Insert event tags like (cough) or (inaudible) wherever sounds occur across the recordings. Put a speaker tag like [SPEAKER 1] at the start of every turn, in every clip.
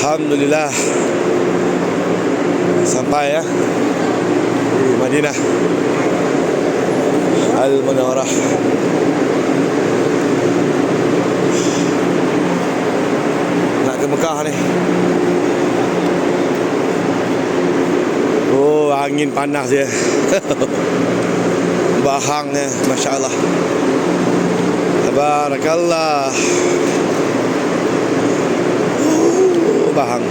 [SPEAKER 1] Alhamdulillah. Sampai ya. Di Madinah. Al-Munawwarah. Nak ke Mekah ni? Oh angin panas dia. (laughs) Bahangnya Masya Allah. Tabarakallah Oh, bahang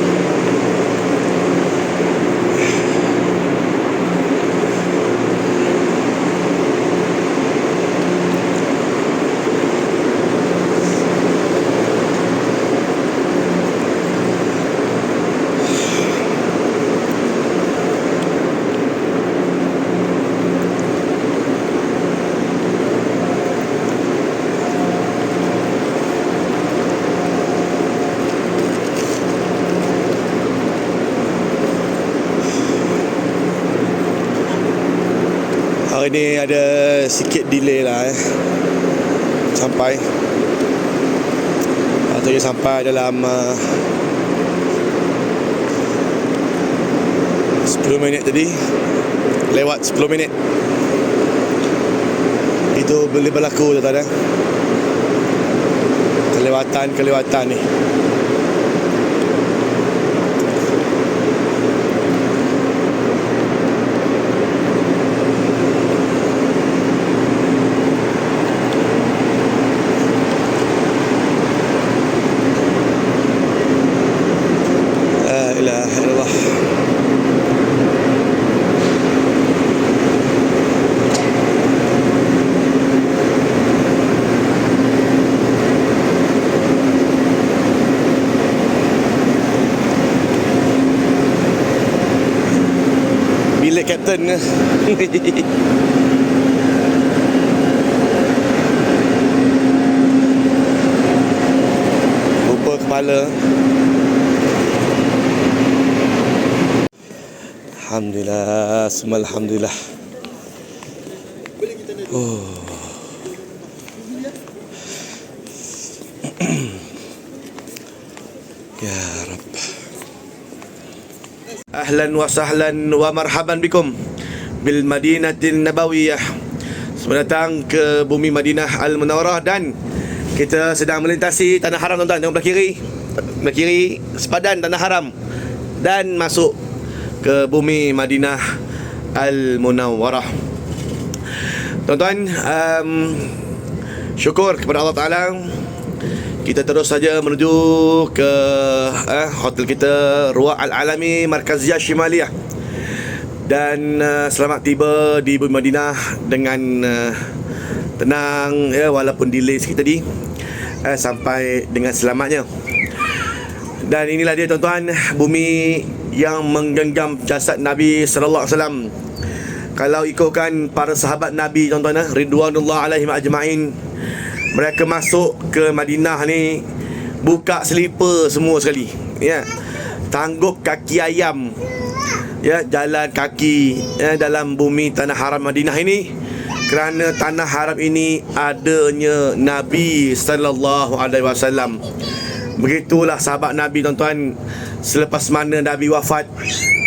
[SPEAKER 1] Hari ni ada sikit delay lah eh. Sampai. Patutnya sampai dalam uh, 10 minit tadi. Lewat 10 minit. Itu boleh berlaku tuan-tuan eh. Kelewatan-kelewatan ni Bilik kapten ke? Lupa (laughs) kepala Alhamdulillah, semua Alhamdulillah. Oh. Ahlan wa sahlan wa marhaban bikum bil Madinatin Nabawiyah. Selamat datang ke bumi Madinah Al Munawwarah dan kita sedang melintasi tanah haram tuan-tuan. Tengok belah kiri. Belah kiri sepadan tanah haram dan masuk ke bumi Madinah Al Munawwarah. Tuan-tuan, um, syukur kepada Allah Taala kita terus saja menuju ke eh, hotel kita Ruwa Al Alami Markaziyah Shimaliyah. Dan uh, selamat tiba di bumi Madinah dengan uh, tenang ya walaupun delay sikit tadi uh, sampai dengan selamatnya. Dan inilah dia tuan-tuan bumi yang menggenggam jasad Nabi sallallahu alaihi wasallam. Kalau ikutkan para sahabat Nabi tuan-tuan eh, ridwanullah alaihim ajmain mereka masuk ke Madinah ni buka selipar semua sekali ya. Tanggup kaki ayam ya jalan kaki ya, dalam bumi tanah haram Madinah ini kerana tanah haram ini adanya Nabi sallallahu alaihi wasallam. Begitulah sahabat Nabi tuan-tuan Selepas mana Nabi wafat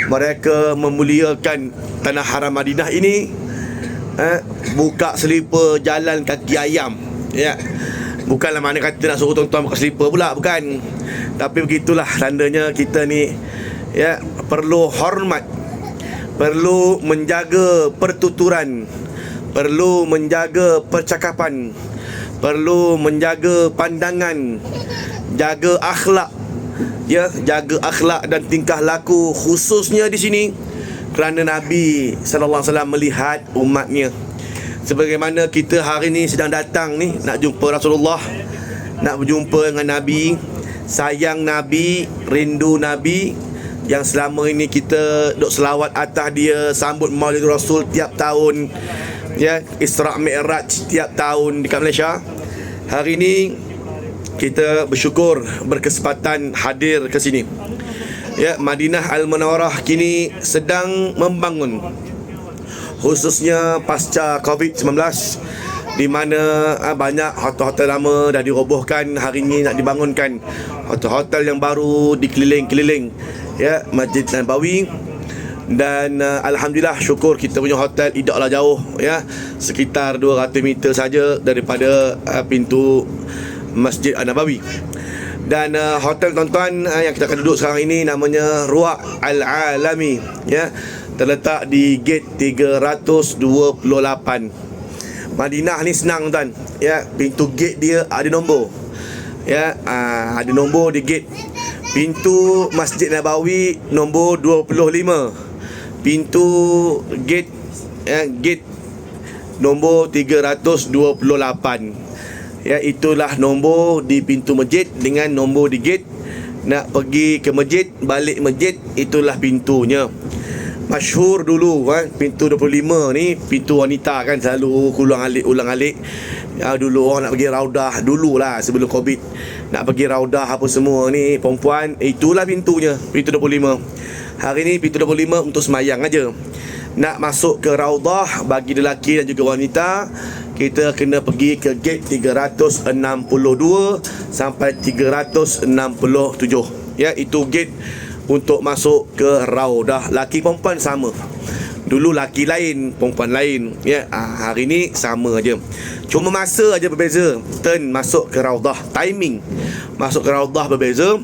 [SPEAKER 1] Mereka memuliakan Tanah haram Madinah ini eh, Buka selipar jalan kaki ayam Ya. Bukanlah mana kata nak suruh tuan-tuan buka selipar pula Bukan. Tapi begitulah tandanya kita ni Ya Perlu hormat Perlu menjaga pertuturan Perlu menjaga percakapan Perlu menjaga pandangan jaga akhlak ya jaga akhlak dan tingkah laku khususnya di sini kerana Nabi sallallahu alaihi wasallam melihat umatnya sebagaimana kita hari ni sedang datang ni nak jumpa Rasulullah nak berjumpa dengan Nabi sayang Nabi rindu Nabi yang selama ini kita duk selawat atas dia sambut Maulid Rasul tiap tahun ya Isra Mi'raj tiap tahun dekat Malaysia hari ini kita bersyukur berkesempatan hadir ke sini. Ya, Madinah Al-Munawwarah kini sedang membangun khususnya pasca COVID-19 di mana uh, banyak hotel-hotel lama dah dirobohkan hari ini nak dibangunkan. Hotel-hotel yang baru dikeliling-keliling ya Masjid Nabawi. Dan uh, alhamdulillah syukur kita punya hotel tidaklah jauh ya sekitar 200 meter saja daripada uh, pintu Masjid An-Nabawi dan uh, hotel tuan-tuan uh, yang kita akan duduk sekarang ini namanya Ruak Al-Alami ya. Terletak di gate 328 Madinah ni senang tuan ya. Pintu gate dia ada nombor ya. Uh, ada nombor di gate. Pintu Masjid Nabawi nombor 25 pintu gate ya, gate nombor 328 ya itulah nombor di pintu masjid dengan nombor di gate. Nak pergi ke masjid balik masjid itulah pintunya. Masyhur dulu kan? Pintu 25 ni pintu wanita kan selalu ulang alik ulang alik ya, dulu orang nak pergi raudah dululah sebelum covid. Nak pergi raudah apa semua ni perempuan itulah pintunya pintu 25 Hari ni pintu 25 untuk semayang aja. Nak masuk ke Raudah bagi lelaki dan juga wanita, kita kena pergi ke gate 362 sampai 367. Ya, itu gate untuk masuk ke Raudah. Laki perempuan sama. Dulu laki lain, perempuan lain. Ya, ha, hari ni sama aja. Cuma masa aja berbeza. Turn masuk ke Raudah, timing masuk ke Raudah berbeza.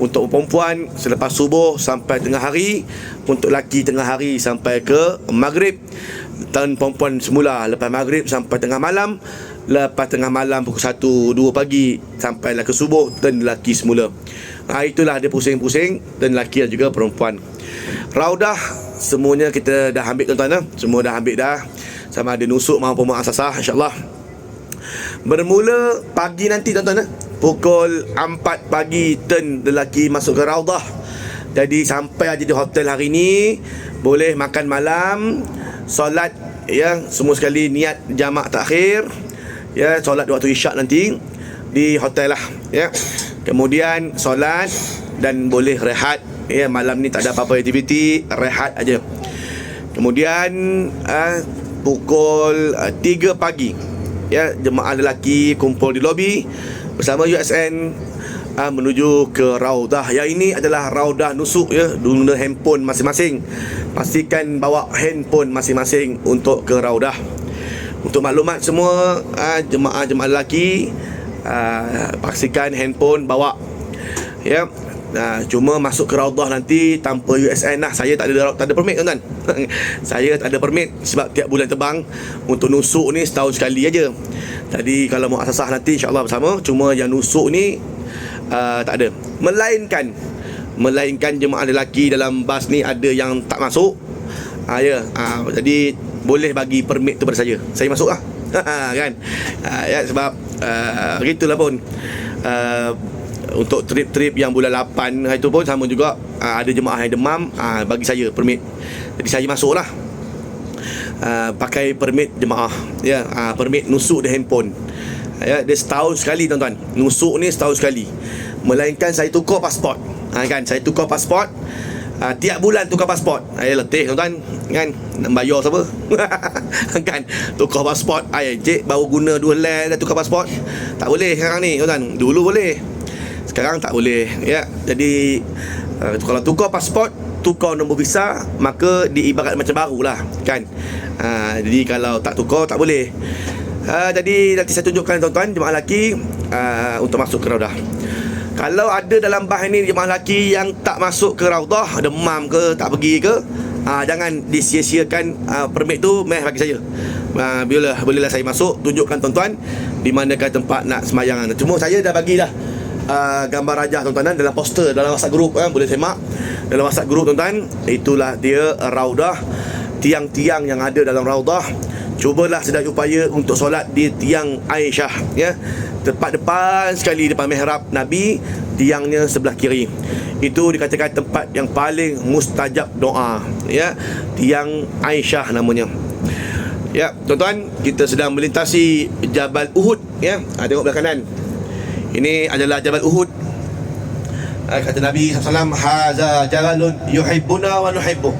[SPEAKER 1] Untuk perempuan selepas subuh sampai tengah hari Untuk lelaki tengah hari sampai ke maghrib Dan perempuan semula lepas maghrib sampai tengah malam. Lepas tengah malam pukul 1, 2 pagi Sampailah ke subuh dan lelaki semula. Ha, Itulah dia pusing-pusing Dan lelaki dan juga perempuan. Raudah semuanya kita dah ambil tuan-tuan eh? Semua dah ambil dah. Sama ada nusuk maupun muasasah insyaAllah. Bermula pagi nanti tuan-tuan eh? Pukul 4 pagi turn lelaki masuk ke Raudah Jadi sampai aja di hotel hari ni Boleh makan malam Solat ya Semua sekali niat jamak takhir Ya solat waktu isyak nanti Di hotel lah ya. Kemudian solat Dan boleh rehat Ya malam ni tak ada apa-apa aktiviti Rehat aja. Kemudian uh, Pukul uh, 3 pagi Ya jemaah lelaki kumpul di lobi bersama USN uh, menuju ke Raudah. Yang ini adalah Raudah Nusuk ya, guna handphone masing-masing. Pastikan bawa handphone masing-masing untuk ke Raudah. Untuk maklumat semua uh, jemaah-jemaah lelaki uh, pastikan handphone bawa. Ya. Nah, cuma masuk ke Raudah nanti tanpa USN lah. Saya tak ada tak ada permit tuan-tuan. (laughs) saya tak ada permit sebab tiap bulan terbang untuk nusuk ni setahun sekali aja. Jadi kalau mau asasah nanti insya-Allah bersama cuma yang nusuk ni uh, tak ada. Melainkan melainkan jemaah lelaki dalam bas ni ada yang tak masuk. Uh, ya. Uh, jadi boleh bagi permit tu pada saya. Saya masuk lah. (laughs) kan. Uh, ya sebab uh, gitulah pun. Uh, untuk trip-trip yang bulan 8 itu pun sama juga uh, ada jemaah yang demam uh, bagi saya permit. Jadi saya masuklah uh, pakai permit jemaah ya uh, permit nusuk di handphone ya dia setahun sekali tuan-tuan nusuk ni setahun sekali melainkan saya tukar pasport. Ha, kan? Saya tukar pasport. Uh, tiap bulan tukar pasport. Saya letih tuan-tuan. Kan? Nak bayar siapa? (laughs) Kan? Tukar pasport. Ay cik baru guna dua len dah tukar pasport. Tak boleh sekarang ni tuan-tuan. Dulu boleh. Sekarang tak boleh. Ya. Jadi uh, kalau tukar pasport tukar nombor visa maka diibarat macam baru lah kan? Ha, jadi kalau tak tukar tak boleh. Ha, jadi nanti saya tunjukkan tuan-tuan jemaah lelaki ha, untuk masuk ke raudah kalau ada dalam bah ini jemaah lelaki yang tak masuk ke raudah demam ke tak pergi ke ha, jangan disia-siakan ha, permit tu meh bagi saya. Ha, bila bolehlah saya masuk tunjukkan tuan-tuan di manakah tempat nak semayang. Cuma saya dah bagilah uh, gambar rajah tuan-tuan dalam poster dalam WhatsApp group kan boleh semak. Dalam WhatsApp group tuan-tuan itulah dia raudah tiang-tiang yang ada dalam raudah cubalah sedaya upaya untuk solat di tiang Aisyah ya tepat depan sekali depan mihrab Nabi tiangnya sebelah kiri. Itu dikatakan tempat yang paling mustajab doa. Ya tiang Aisyah namanya. Ya tuan-tuan kita sedang melintasi Jabal Uhud ya. Ha, tengok belah kanan. Ini adalah Jabal Uhud. Ah, Kata Nabi SAW Haza jalalun yuhibbuna wa nuhibbu.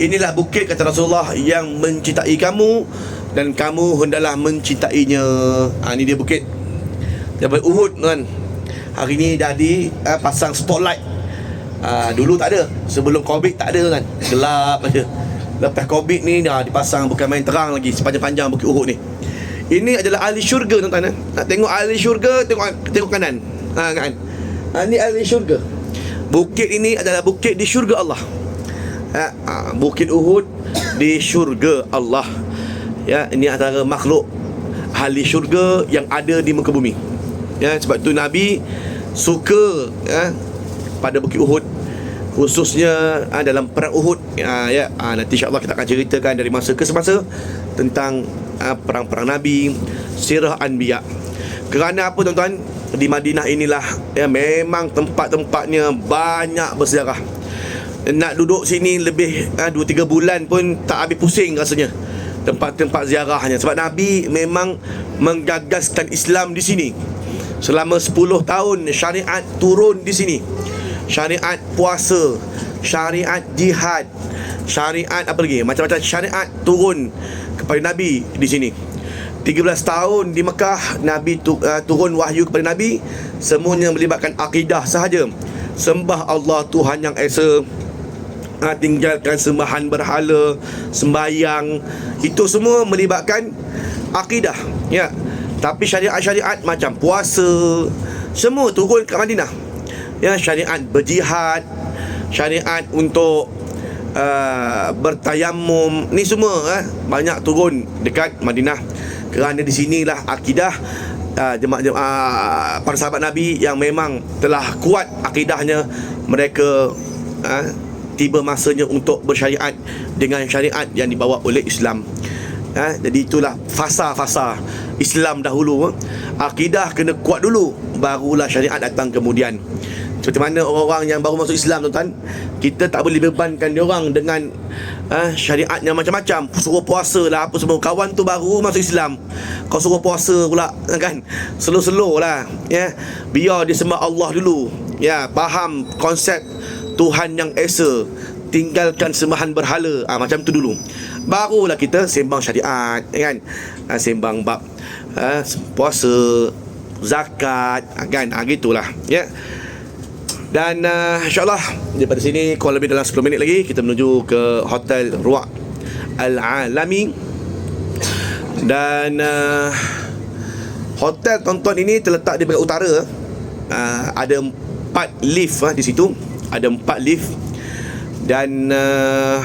[SPEAKER 1] Inilah bukit kata Rasulullah Yang mencintai kamu dan kamu hendaklah mencintainya. Ha, ni dia bukit Jabal Uhud kan. Hari ni dah di uh, pasang spotlight. Uh, dulu tak ada. Sebelum Covid tak ada kan. Gelap aja. Lepas Covid ni dah dipasang bukan main terang lagi sepanjang-panjang Bukit Uhud ni. Ini adalah ahli syurga tuan-tuan eh. Nak tengok ahli syurga tengok tengok kanan. Ha kan. Ha, ni ahli syurga. Bukit ini adalah bukit di syurga Allah. Ha, ha, bukit Uhud di syurga Allah. Ya, ini antara makhluk ahli syurga yang ada di muka bumi. Ya, sebab tu Nabi suka ya pada Bukit Uhud. Khususnya ha, dalam perang Uhud. Ha, ya ha, nanti insyaallah kita akan ceritakan dari masa ke semasa tentang ha, perang-perang Nabi sirah anbiya. Kerana apa tuan-tuan? Di Madinah inilah ya memang tempat-tempatnya banyak bersejarah. Nak duduk sini lebih ha, 2 3 bulan pun tak habis pusing rasanya tempat-tempat ziarahnya. Sebab Nabi memang menggagaskan Islam di sini selama 10 tahun syariat turun di sini. Syariat puasa syariat jihad syariat apa lagi? Macam-macam syariat turun kepada Nabi di sini. 13 tahun di Mekah Nabi tu, uh, turun wahyu kepada Nabi semuanya melibatkan akidah sahaja. Sembah Allah Tuhan yang esa uh, tinggalkan sembahan berhala sembayang itu semua melibatkan akidah ya tapi syariat-syariat macam puasa. Semua turun ke Madinah. Ya syariat berjihad syariat untuk uh, bertayamum ni semua eh, banyak turun dekat Madinah. Kerana di sinilah akidah uh, jemaah uh, para sahabat Nabi yang memang telah kuat akidahnya. Mereka uh, tiba masanya untuk bersyariat dengan syariat yang dibawa oleh Islam. Ha, jadi itulah fasa-fasa Islam dahulu. Akidah kena kuat dulu, barulah syariat datang kemudian. Seperti mana orang-orang yang baru masuk Islam tuan-tuan? Kita tak boleh bebankan dia orang dengan uh, syariat yang macam-macam. Suruh puasa lah apa semua. Kawan tu baru masuk Islam. Kau suruh puasa pula kan? Slow-slow lah ya. Biar dia sembah Allah dulu ya. Faham konsep Tuhan yang Esa. Tinggalkan sembahan berhala. Ah, Macam tu dulu Barulah kita sembang syariat kan? Ah, Sembang bab ah, puasa Zakat ah, kan? Ah, Gitulah ya. Dan uh, insyaAllah Daripada sini Kurang lebih dalam 10 minit lagi Kita menuju ke Hotel Ruak Al-Alami. Dan uh, Hotel tonton ini terletak di bagian utara. Uh, Ada empat lift uh, di situ. Ada empat lift. Dan uh,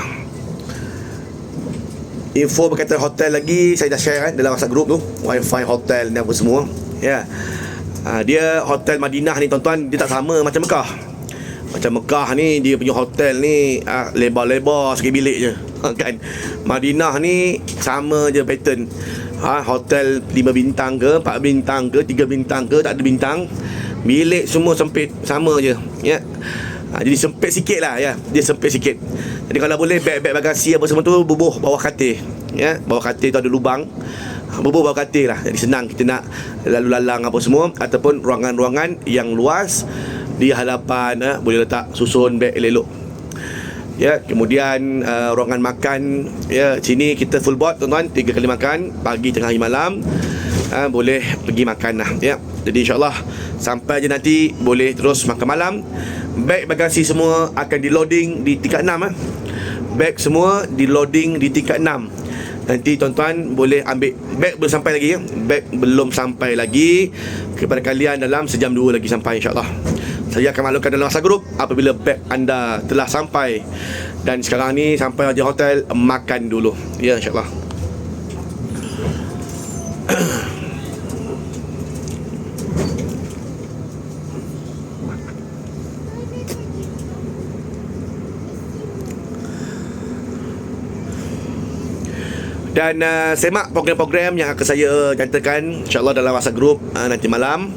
[SPEAKER 1] Info berkaitan hotel lagi Saya dah share kan Dalam WhatsApp group tu. Wi-Fi hotel dan apa semua. Ya. Yeah ha, Dia hotel Madinah ni tuan-tuan Dia tak sama macam Mekah. Macam Mekah ni Dia punya hotel ni ha, Lebar-lebar sikit bilik je. Ha, kan? Madinah ni Sama je pattern. Ha, Hotel 5 bintang ke 4 bintang ke 3 bintang ke Tak ada bintang. Bilik semua sempit Sama je. Ya Ha, jadi sempit sikit lah ya. Dia sempit sikit. Jadi kalau boleh beg-beg bagasi apa semua tu Bubuh bawah katil ya. Bawah katil tu ada lubang. Bubuh bawah katil lah. Jadi senang kita nak lalu lalang apa semua Ataupun ruangan-ruangan yang luas Di hadapan eh, Boleh letak susun beg elok Ya, kemudian uh, ruangan makan ya. Sini kita full board tuan-tuan. Tiga kali makan pagi tengah hari malam. Uh, boleh pergi makan lah ya. Jadi insyaallah sampai je nanti boleh terus makan malam beg bagasi semua akan di loading di tingkat 6 eh. beg semua di loading di tingkat 6 Nanti tuan-tuan boleh ambil Beg belum sampai lagi ya. Beg belum sampai lagi Kepada kalian dalam sejam dua lagi sampai insyaAllah. Saya akan maklumkan dalam masa grup Apabila beg anda telah sampai. Dan sekarang ni sampai di hotel Makan dulu. Ya insyaAllah Dan uh, semak program-program yang akan saya nyatakan InsyaAllah dalam WhatsApp group uh, nanti malam.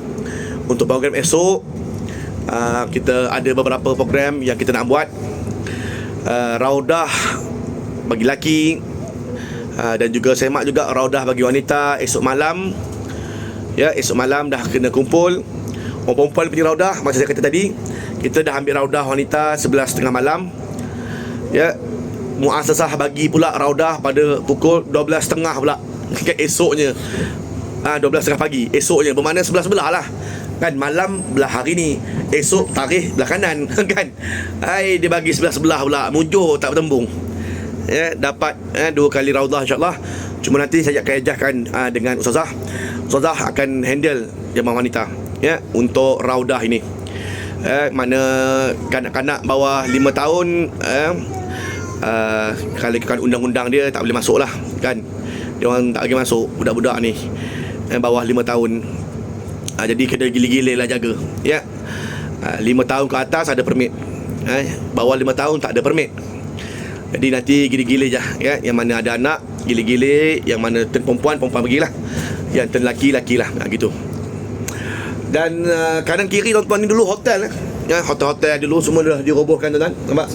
[SPEAKER 1] Untuk program esok uh, Kita ada beberapa program yang kita nak buat. Uh, Raudah bagi laki uh, Dan juga semak juga Raudah bagi wanita esok malam. Ya, esok malam dah kena kumpul. Orang perempuan punya raudah Macam saya kata tadi Kita dah ambil raudah wanita 11.30 malam. Ya, muasasah bagi pula raudah pada pukul 12.30 pula kan esoknya. Ah 12.30 pagi esoknya. Bermakna sebelah-sebelah lah. Kan malam belah hari ni esok tarikh belah kanan (laughs) kan? Ai dia bagi sebelah-sebelah pula. Mujur tak bertembung. Ya dapat eh, dua kali raudah insyaallah. Cuma nanti saya akan ejahkan uh, dengan ustazah. Ustazah akan handle jemaah wanita ya untuk raudah ini. Eh, mana kanak-kanak bawah 5 tahun eh, uh, kalau ikutkan undang-undang dia tak boleh masuk lah kan? Dia orang tak boleh masuk budak-budak ni eh, bawah 5 tahun. Uh, jadi kena gila-gila lah jaga ya? Uh, 5 tahun ke atas ada permit eh, bawah 5 tahun tak ada permit. Jadi nanti gila-gila je ya? Yang mana ada anak gila-gila. Yang mana ten perempuan perempuan pergilah. Yang ten laki laki lah ha, gitu. Dan uh, kanan kiri tuan-tuan ni dulu hotel eh. ya hotel-hotel dulu semua dah dirobohkan tuan-tuan. Nampak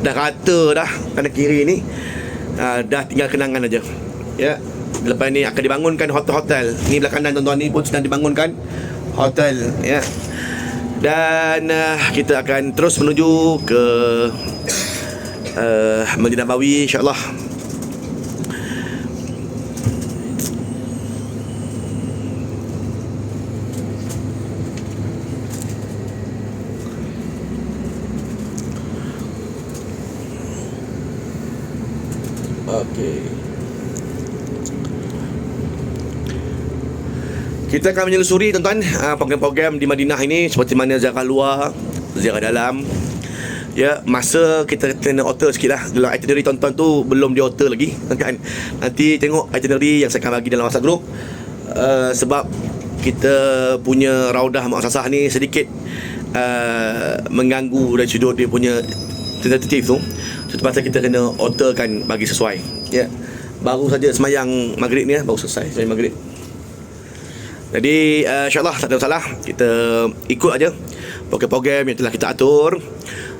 [SPEAKER 1] dah rata dah kanan kiri ni uh, dah tinggal kenangan aja. Ya lepas ni akan dibangunkan hotel-hotel ni belah kanan tuan-tuan ni pun sedang dibangunkan hotel ya. Dan uh, kita akan terus menuju ke uh, Madinah Nabawi insyaAllah Kita akan menyelusuri tuan-tuan uh, program-program di Madinah ini seperti mana ziarah luar, ziarah dalam. Ya, masa kita kena alter sikit lah. Dalam itinerary tuan-tuan tu belum di alter lagi kan? Nanti tengok itinerary yang saya akan bagi dalam WhatsApp group. Uh, Sebab kita punya raudah muasasah ni sedikit uh, mengganggu dari sudut dia punya tentatif tu. Terpaksa kita kena alterkan bagi sesuai. Ya Baru saja semayang maghrib ni ya, Baru selesai semayang maghrib Jadi uh, insyaAllah tak ada masalah Kita ikut aja Program-program yang telah kita atur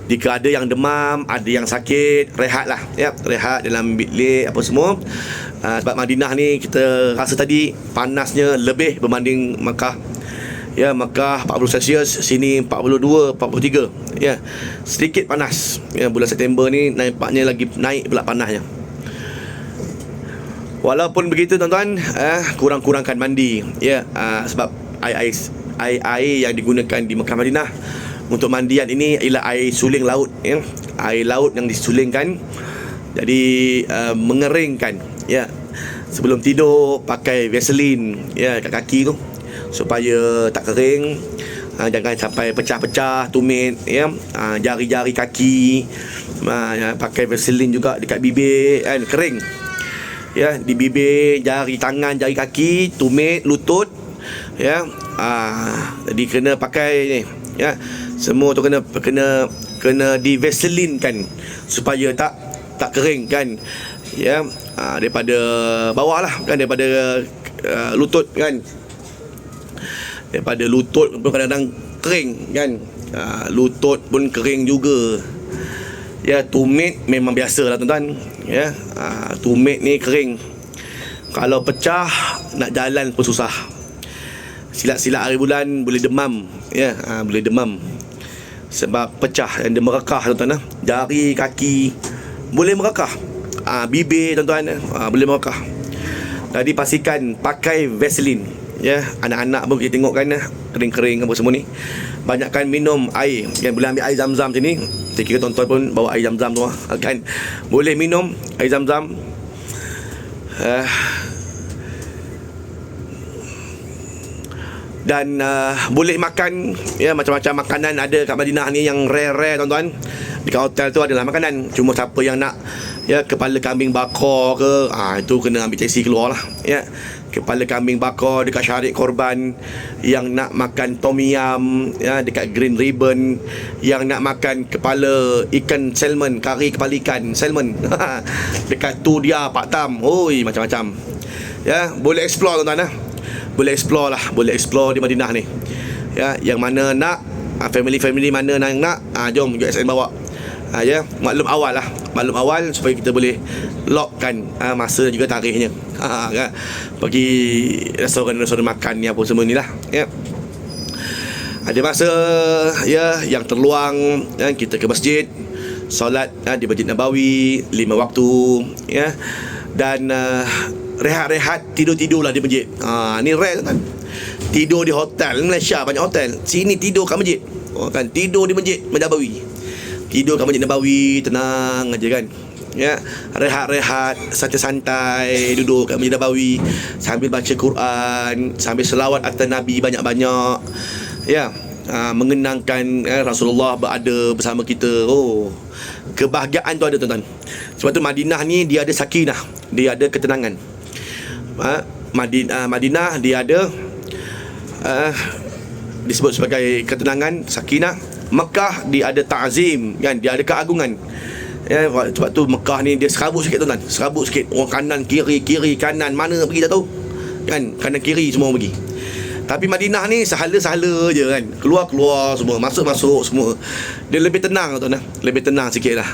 [SPEAKER 1] Jika ada yang demam Ada yang sakit Rehat lah ya, Rehat dalam bilik Apa semua uh, Sebab Madinah ni Kita rasa tadi Panasnya lebih berbanding Makkah Ya, Makkah 40 Celsius, sini 42, 43. Ya. Sedikit panas. Ya, bulan September ni nampaknya lagi naik pula panasnya. Walaupun begitu tuan-tuan, eh, kurang-kurangkan mandi. Ya, uh, sebab air-air air-air yang digunakan di Mekah Madinah untuk mandian ini ialah air suling laut, ya. Air laut yang disulingkan jadi uh, mengeringkan, ya. Sebelum tidur pakai Vaseline ya kat kaki tu supaya tak kering ha, jangan sampai pecah-pecah tumit ya ha, jari-jari kaki ya, pakai vaseline juga dekat bibir kan kering ya di bibir jari tangan jari kaki tumit lutut ya. Ha, jadi kena pakai ni ya. Semua tu kena kena kena di vaseline kan supaya tak tak kering kan ya. Ha, daripada bawah lah kan daripada uh, lutut kan. Daripada lutut pun kadang-kadang kering kan. Ha, lutut pun kering juga. Ya tumit memang biasa lah tuan-tuan ya ha, tumit ni kering. Kalau pecah nak jalan pun susah. Silat-silat hari bulan boleh demam. Ya ha, boleh demam. Sebab pecah dan dia merekah tuan-tuan ha. jari kaki boleh merekah ha, bibir tuan-tuan ha, boleh merekah jadi pastikan pakai Vaseline. Ya anak-anak pun kita tengok kan kering-kering apa semua ni banyakkan minum air. Yang boleh ambil air zam-zam sini. Saya kira tuan-tuan pun bawa air zam-zam tu ah, kan? Boleh minum air zam-zam. Uh, dan uh, boleh makan ya macam-macam makanan ada kat Madinah ni yang rare-rare tuan-tuan. Di hotel tu adalah makanan. Cuma siapa yang nak ya kepala kambing bakar ke ah itu kena ambil taxi keluar lah ya kepala kambing bakar dekat syarik korban. Yang nak makan tom yum ya dekat green ribbon. Yang nak makan kepala ikan salmon kari kepala ikan salmon. (laughs) Dekat tu dia Pak Tam. Oi macam-macam. Ya boleh explore tuan-tuan lah boleh explore lah. Boleh explore di Madinah ni. Ya yang mana nak family-family mana nak ah jom USN bawa ha, ya maklum awal lah maklum awal supaya kita boleh lockkan ha, masa dan juga tarikhnya ha, kan? pergi restoran-restoran makan ni apa semua ni lah ya ada masa ya yang terluang ya, kita ke masjid solat ya, di Masjid Nabawi lima waktu ya dan uh, rehat-rehat tidur-tidur lah di masjid. Ha, ni rare kan. Tidur di hotel Malaysia banyak hotel. Sini tidur kat masjid. Oh, kan tidur di masjid Nabawi. Tidur kat masjid Nabawi tenang aja kan. Ya, rehat-rehat, santai-santai duduk kat Masjid Nabawi sambil baca Quran, sambil selawat atas Nabi banyak-banyak. Ya, uh, mengenangkan eh, Rasulullah berada bersama kita. Oh, kebahagiaan tu ada tuan-tuan. Sebab tu Madinah ni dia ada sakinah, dia ada ketenangan. Uh, Madinah, Madinah dia ada uh, disebut sebagai ketenangan, sakinah. Mekah dia ada ta'zim kan, dia ada keagungan. Ya, sebab tu Mekah ni dia serabut sikit tuan-tuan. Serabut sikit orang kanan kiri kiri kanan mana pergi tak tahu. Kan kanan kiri semua pergi. Tapi Madinah ni sahala-sahala je kan. Keluar-keluar semua, masuk-masuk semua. Dia lebih tenang tuan-tuan. Lebih tenang sikit lah.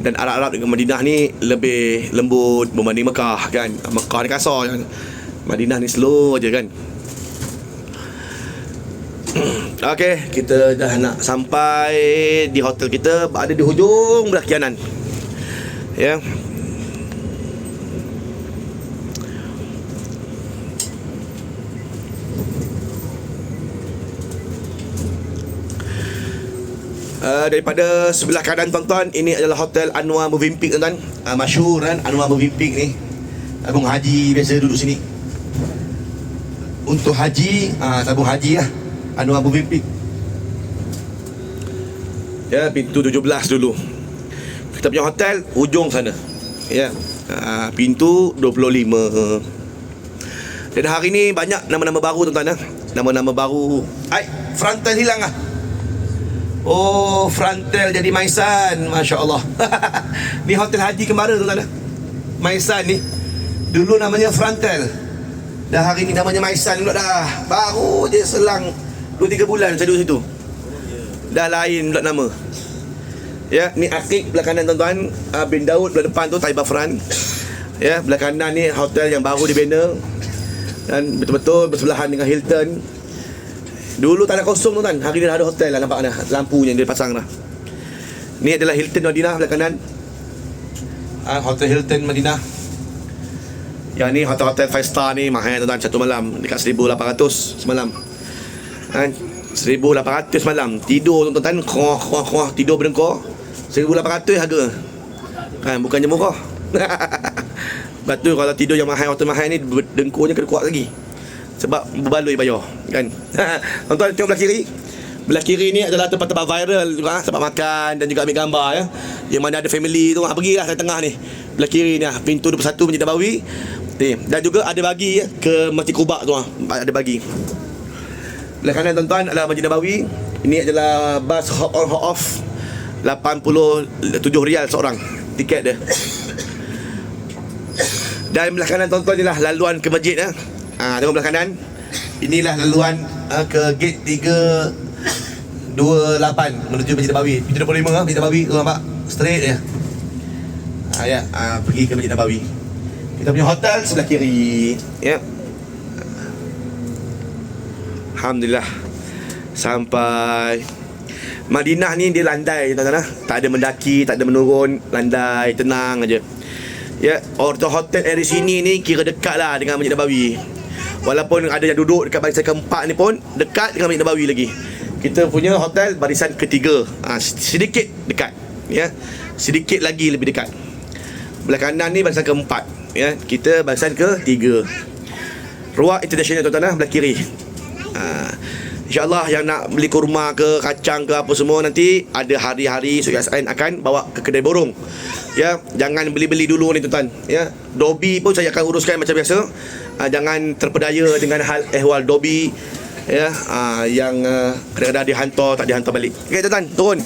[SPEAKER 1] Dan Arab-Arab dengan Madinah ni lebih lembut berbanding Mekah kan. Mekah ni kasar kan. Madinah ni slow je kan. Okey, kita dah nak sampai di hotel kita. Ada di hujung belah kanan. Ya. Uh, daripada sebelah kanan tuan-tuan Ini adalah hotel Anwar Movimpik tuan-tuan. Uh, Masyur kan Anwar Movimpik ni. Tabung haji biasa duduk sini. Untuk haji uh, Tabung haji lah Anwar Abu Vimpik Ya, pintu 17 dulu. Kita punya hotel Ujung sana. Ya. Ha, Pintu 25 Dan hari ni banyak nama-nama baru tuan-tuan ya. Nama-nama baru. Hai, frontal hilang ah. Oh, frontal jadi Maisan Masya Allah (laughs) Ni hotel haji kemara tuan-tuan ya. Maisan ni. Dulu namanya frontal Dah hari ni namanya Maisan pula dah. Baru je selang 2-3 bulan saya duduk situ. Dah lain pula nama. Ya, ni Akik belah kanan tuan-tuan. Uh, Bin Daud belah depan tu Taibah Fran. Ya, belah kanan ni hotel yang baru dibina Dan betul-betul bersebelahan dengan Hilton. Dulu tak ada kosong tuan-tuan. Hari ni dah ada hotel lah nampak dah. Lampunya dia pasang dah. Ni adalah Hilton Madinah belah kanan. Uh, Hotel Hilton Madinah. Yang ni hotel-hotel 5 star ni Mahal tuan-tuan. Satu malam Dekat 1800 semalam kan 1800 malam. Tidur tuan-tuan khoh khoh khoh tidur berdengkur 1800 harga. Kan bukannya murah. (laughs) Lepas tu kalau tidur yang mahal waktu mahal ni dengkurnya kena kuat lagi. Sebab berbaloi bayar kan? (laughs) Tuan-tuan tengok belah kiri. Belah kiri ni adalah tempat-tempat viral juga ah, tempat makan dan juga ambil gambar ya. Yang mana ada family tu ah, pergilah ke tengah ni. Belah kiri ni ah, pintu 21 Masjid Nabawi dan juga ada bagi ya, ke Masjid Kubak tu ada bagi Belah kanan tuan-tuan adalah Masjid Nabawi. Ini adalah bus hop on hop off. 87 rial seorang. Tiket dia. Dan belah kanan tuan-tuan inilah laluan ke masjid ya. ha, Tengok belah kanan. Inilah laluan ha, ke gate 3 28 menuju Masjid Nabawi. Pintu 25 ha, Masjid Nabawi. Tu nampak? Straight je ha, ya, ha, Pergi ke Masjid Nabawi. Kita punya hotel sebelah kiri. Ya Alhamdulillah. Sampai Madinah ni dia landai tuan-tuan Tak ada mendaki, tak ada menurun Landai, tenang aja. Ya, hotel hotel dari sini ni kira dekat lah dengan Masjid Nabawi. Walaupun ada yang duduk dekat barisan keempat ni pun Dekat dengan Masjid Nabawi lagi. Kita punya hotel barisan ketiga. Ha, Sedikit dekat Ya, sedikit lagi lebih dekat. Belah kanan ni barisan keempat Ya, kita barisan ketiga. Ruang international tuan-tuan belah kiri ha, InsyaAllah yang nak beli kurma ke kacang ke apa semua nanti Ada hari-hari Suri SN akan bawa ke kedai borong. Ya, jangan beli-beli dulu ni tuan-tuan. Ya, Dobi pun saya akan uruskan macam biasa. Ha, Jangan terpedaya dengan hal ehwal Dobi. Ya, ha, yang uh, kadang-kadang dihantar tak dihantar balik. Okay tuan-tuan, turun